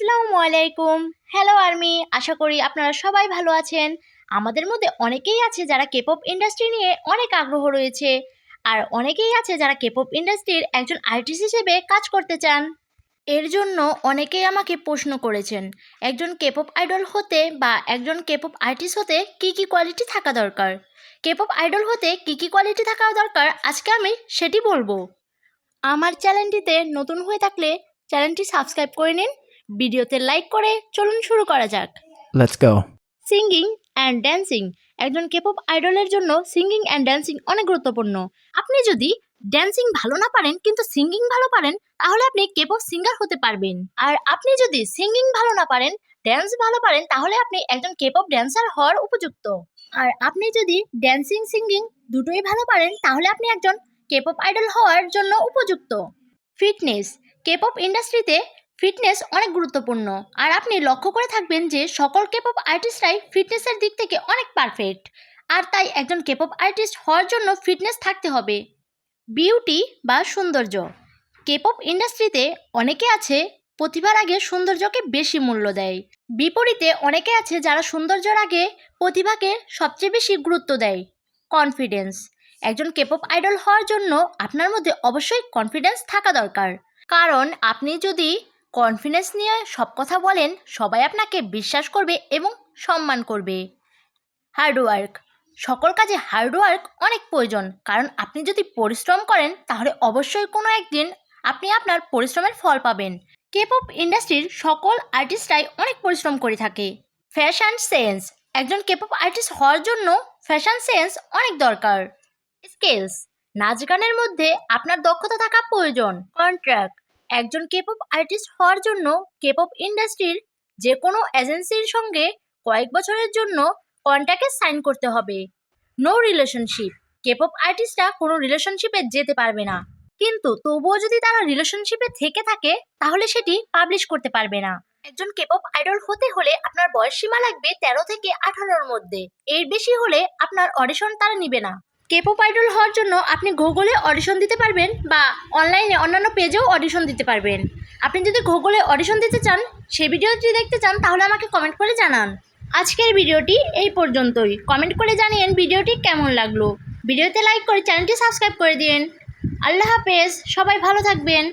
আসসালামু আলাইকুম। Hello army আশা করি আপনারা সবাই ভালো আছেন। আমাদের মধ্যে অনেকেই আছে যারা কেপপ ইন্ডাস্ট্রি নিয়ে অনেক আগ্রহ রয়েছে আর অনেকেই আছে যারা কেপপ ইন্ডাস্ট্রির একজন আর্টিস্ট হিসেবে কাজ করতে চান। এর জন্য অনেকেই আমাকে প্রশ্ন করেছেন, একজন কেপপ আইডল হতে বা একজন কেপপ আর্টিস্ট হতে কি কি কোয়ালিটি থাকা দরকার? কেপপ আইডল হতে কি কি কোয়ালিটি থাকা দরকার? আজকে আমি সেটি বলব। আমার চ্যানেলটিতে নতুন হয়ে থাকলে চ্যানেলটি সাবস্ক্রাইব করে নিন ভিডিওতে লাইক করে চলুন শুরু করা যাক। Let's go. Singing and dancing একজন কেপপ আইডলের জন্য সিঙ্গিং অ্যান্ড ড্যান্সিং অনেক গুরুত্বপূর্ণ। আপনি যদি ড্যান্সিং ভালো না পারেন কিন্তু সিঙ্গিং ভালো পারেন তাহলে আপনি কেপপ সিঙ্গার হতে পারবেন। আর আপনি যদি সিঙ্গিং ভালো না পারেন ড্যান্স ভালো পারেন তাহলে আপনি একজন কেপপ ড্যান্সার হওয়ার উপযুক্ত। আর আপনি যদি ড্যান্সিং সিঙ্গিং দুটোই ভালো পারেন তাহলে আপনি একজন কেপপ আইডল হওয়ার জন্য উপযুক্ত। ফিটনেস কেপপ ইন্ডাস্ট্রিতে ফিটনেস অনেক গুরুত্বপূর্ণ। আর আপনি লক্ষ্য করে থাকবেন যে সকল কেপপ আর্টিস্টরাই ফিটনেসের দিক থেকে অনেক পারফেক্ট আর তাই একজন কেপপ আর্টিস্ট হওয়ার জন্য ফিটনেস থাকতে হবে। বিউটি বা সৌন্দর্য। কেপপ ইন্ডাস্ট্রিতে অনেকে আছে, প্রতিভার আগে সৌন্দর্যকে বেশি মূল্য দেয়। বিপরীতে অনেকে আছে যারা সৌন্দর্যের আগে প্রতিভাকে সবচেয়ে বেশি গুরুত্ব দেয়। কনফিডেন্স একজন কেপপ আইডল হওয়ার জন্য আপনার মধ্যে অবশ্যই কনফিডেন্স থাকা দরকার। কারণ আপনি যদি কনফিডেন্স নিয়ে সব কথা বলেন, সবাই আপনাকে বিশ্বাস করবে এবং সম্মান করবে। হার্ডওয়ার্ক সকল কাজে হার্ডওয়ার্ক অনেক প্রয়োজন, কারণ আপনি যদি পরিশ্রম করেন, তাহলে অবশ্যই কোনো একদিন আপনি আপনার পরিশ্রমের ফল পাবেন। কেপপ ইন্ডাস্ট্রির সকল আর্টিস্টরাই অনেক পরিশ্রম করে থাকে। ফ্যাশন সেন্স একজন কেপপ আর্টিস্ট হওয়ার জন্য ফ্যাশন সেন্স অনেক দরকার। স্কিলস নাচ গানের মধ্যে আপনার দক্ষতা থাকা প্রয়োজন। কন্ট্রাক্ট একজন কেপপ আর্টিস্ট হওয়ার জন্য কেপপ ইন্ডাস্ট্রির যে কোনো এজেন্সির সঙ্গে কয়েক বছরের জন্য কন্ট্রাক্টে সাইন করতে হবে। নো রিলেশনশিপ কেপপ আর্টিস্টরা কোনো রিলেশনশিপে যেতে পারবে না। কিন্তু তবুও যদি তারা রিলেশনশিপে থেকে থাকে, তাহলে সেটি পাবলিশ করতে পারবে না। একজন কেপপ আইডল হতে হলে আপনার বয়স সীমা লাগবে তেরো থেকে আঠারোর মধ্যে। এর বেশি হলে আপনার অডিশন তারা নিবে না। কেপপ পাইডল হওয়ার জন্য আপনি গুগলে অডিশন দিতে পারবেন বা অনলাইনে অন্যান্য পেজেও অডিশন দিতে পারবেন। আপনি যদি গুগলে অডিশন দিতে চান, সেই ভিডিওটি দেখতে চান, তাহলে আমাকে কমেন্ট করে জানান। আজকের ভিডিওটি এই পর্যন্তই। কমেন্ট করে জানিয়েন ভিডিওটি কেমন লাগল? ভিডিওতে লাইক করে চ্যানেলটি সাবস্ক্রাইব করে দিন। আল্লাহ হাফেজ। সবাই ভালো থাকবেন।